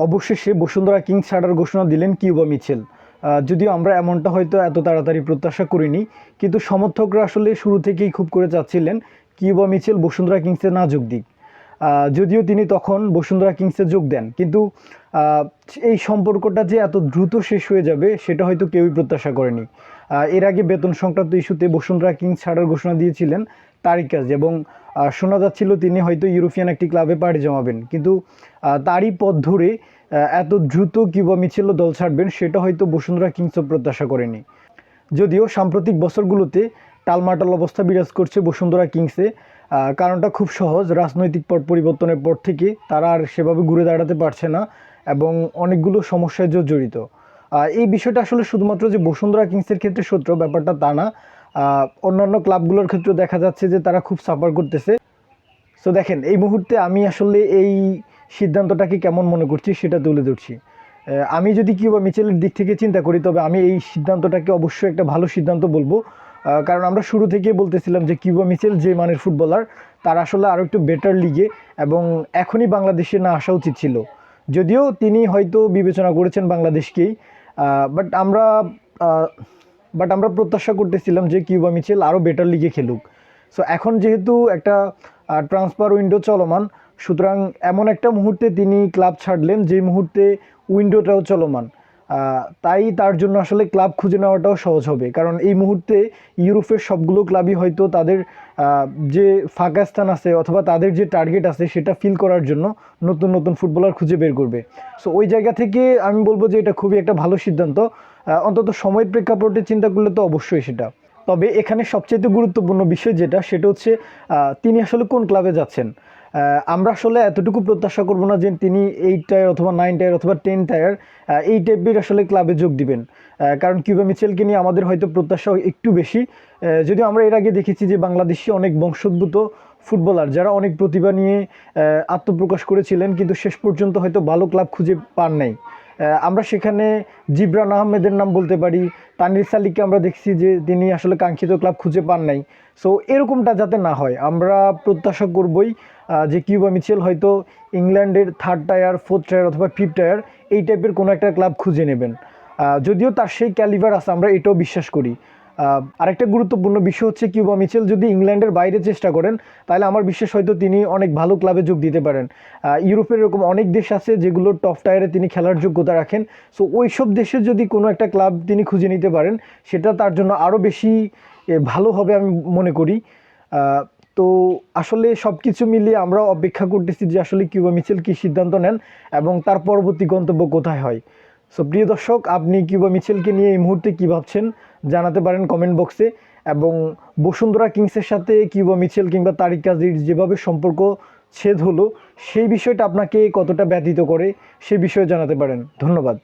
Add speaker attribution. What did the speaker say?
Speaker 1: অবশেষে বসুন্ধরা কিংস ছাড়ার ঘোষণা দিলেন কিউবা আহ, যদিও আমরা এমনটা হয়তো এত তাড়াতাড়ি প্রত্যাশা করিনি কিন্তু সমর্থকরা আসলে শুরু থেকেই খুব করে চাচ্ছিলেন কিউবা মিচেল বসুন্ধরা কিংসে না যোগ দিক। যদিও তিনি তখন বসুন্ধরা কিংসে যোগ দেন কিন্তু এই সম্পর্কটা যে এত দ্রুত শেষ হয়ে যাবে সেটা হয়তো কেউই প্রত্যাশা করেনি। এর আগে বেতন সংক্রান্ত ইস্যুতে বসুন্ধরা কিংস ছাড়ার ঘোষণা দিয়েছিলেন তারিক কাজ। এবং শোনা যাচ্ছিল তিনি হয়তো ইউরোপিয়ান একটি ক্লাবে পাড়ি জমাবেন। কিন্তু তারই পথ ধরে এত দ্রুত কিংবা মিছিল দল ছাড়বেন সেটা হয়তো বসুন্ধরা কিংসও প্রত্যাশা করেনি। যদিও সাম্প্রতিক বছরগুলোতে টালমাটাল অবস্থা বিরাজ করছে বসুন্ধরা কিংসে কারণটা খুব সহজ। রাজনৈতিক পট পরিবর্তনের পর থেকে তারা আর সেভাবে ঘুরে দাঁড়াতে পারছে না এবং অনেকগুলো সমস্যায় আহ, এই বিষয়টা আসলে শুধুমাত্র যে বসুন্ধরা কিংসের ক্ষেত্রে সত্য ব্যাপারটা তা না। অন্যান্য ক্লাবগুলোর ক্ষেত্রেও দেখা যাচ্ছে যে তারা খুব সাফার করতেছে। সো দেখেন, এই মুহূর্তে আমি আসলে এই সিদ্ধান্তটাকে কেমন মনে করছি সেটা তুলে ধরছি। আমি যদি কিউবা মিচেলের দিক থেকে চিন্তা করি, তবে আমি এই সিদ্ধান্তটাকে অবশ্যই একটা ভালো সিদ্ধান্ত বলব। কারণ আমরা শুরু থেকেই বলতেছিলাম যে কিউবা মিচেল যে মানের ফুটবলার, তার আসলে আরও একটু বেটার লিগে এবং এখনই বাংলাদেশে না আসা উচিত ছিল। যদিও তিনি হয়তো বিবেচনা করেছেন বাংলাদেশকেই বাট আমরা বাট আমরা প্রত্যাশা করতেছিলাম যে কিউবা মিচেল আরও বেটার লিগে খেলুক। সো এখন যেহেতু একটা ট্রান্সফার উইন্ডো চলমান, সুতরাং এমন একটা মুহূর্তে তিনি ক্লাব ছাড়লেন যে মুহূর্তে উইন্ডোটাও চলমান। তাই তার জন্য আসলে ক্লাব খুঁজে নেওয়াটাও সহজ হবে। কারণ এই মুহূর্তে ইউরোপের সবগুলো ক্লাবই হয়তো তাদের যে ফাঁকা স্থান আছে অথবা তাদের যে টার্গেট আছে সেটা ফিল করার জন্য নতুন নতুন ফুটবলার খুঁজে বের করবে। সো ওই জায়গা থেকে আমি বলব যে এটা খুবই একটা ভালো সিদ্ধান্ত। অন্তত সময়ের প্রেক্ষাপটে চিন্তা করলে তো অবশ্যই সেটা। তবে এখানে সবচেয়ে গুরুত্বপূর্ণ বিষয় যেটা, সেটা হচ্ছে তিনি আসলে কোন ক্লাবে যাচ্ছেন? আমরা আসলে এতটুকু প্রত্যাশা করব না যে তিনি এইট টায়ার অথবা নাইন টায়ার অথবা টেন টায়ার এই টাইপের আসলে ক্লাবে যোগ দিবেন। কারণ কিউবা মিচেলকে নিয়ে আমাদের হয়তো প্রত্যাশা একটু বেশি। যদিও আমরা এর আগে দেখেছি যে বাংলাদেশি অনেক বংশোদ্ভূত ফুটবলার, যারা অনেক প্রতিভা নিয়ে আত্মপ্রকাশ করেছিলেন, কিন্তু শেষ পর্যন্ত হয়তো ভালো ক্লাব খুঁজে পান নাই। আমরা সেখানে জিবরান আহমেদের নাম বলতে পারি। তানির সালিককে আমরা দেখছি যে তিনি আসলে কাঙ্ক্ষিত ক্লাব খুঁজে পান নাই। সো এরকমটা যাতে না হয়, আমরা প্রত্যাশা করবই যে কিউবা মিচেল হয়তো ইংল্যান্ডের থার্ড টায়ার ফোর্থ টায়ার অথবা ফিফথ টায়ার এই টাইপের কোনো একটা ক্লাব খুঁজে নেবেন। যদিও তার সেই ক্যালিভার আছে, আমরা এটাও বিশ্বাস করি। আরেকটা গুরুত্বপূর্ণ বিষয় হচ্ছে কিউবা মিচেল, যদি ইংল্যান্ডের বাইরে চেষ্টা করেন, তাহলে আমার বিশ্বাস হয়তো তিনি অনেক ভালো ক্লাবে যোগ দিতে পারেন। ইউরোপের এরকম অনেক দেশ আছে যেগুলো টপ টায়ারে তিনি খেলার যোগ্যতা রাখেন। সো ওই সব দেশে যদি কোনো একটা ক্লাব তিনি খুঁজে নিতে পারেন, সেটা তার জন্য আরও বেশি ভালো হবে আমি মনে করি। তো আসলে সব কিছু মিলিয়ে আমরা অপেক্ষা করতেছি যে আসলে কিউবা মিচেল কী সিদ্ধান্ত নেন এবং তার পরবর্তী গন্তব্য কোথায় হয়। সো প্রিয় দর্শক, আপনি কিউবা মিচেলকে নিয়ে এই মুহূর্তে কী ভাবছেন? জানাতে পারেন কমেন্ট বক্সে এবং বসুন্ধরা কিংসের সাথে কিউবা মিচেল কিংবা তারিক কাজির যেভাবে সম্পর্ক ছেদ হলো, সেই বিষয়টা আপনাকে কতটা ব্যতীত করে, সে বিষয়ে জানাতে পারেন। ধন্যবাদ।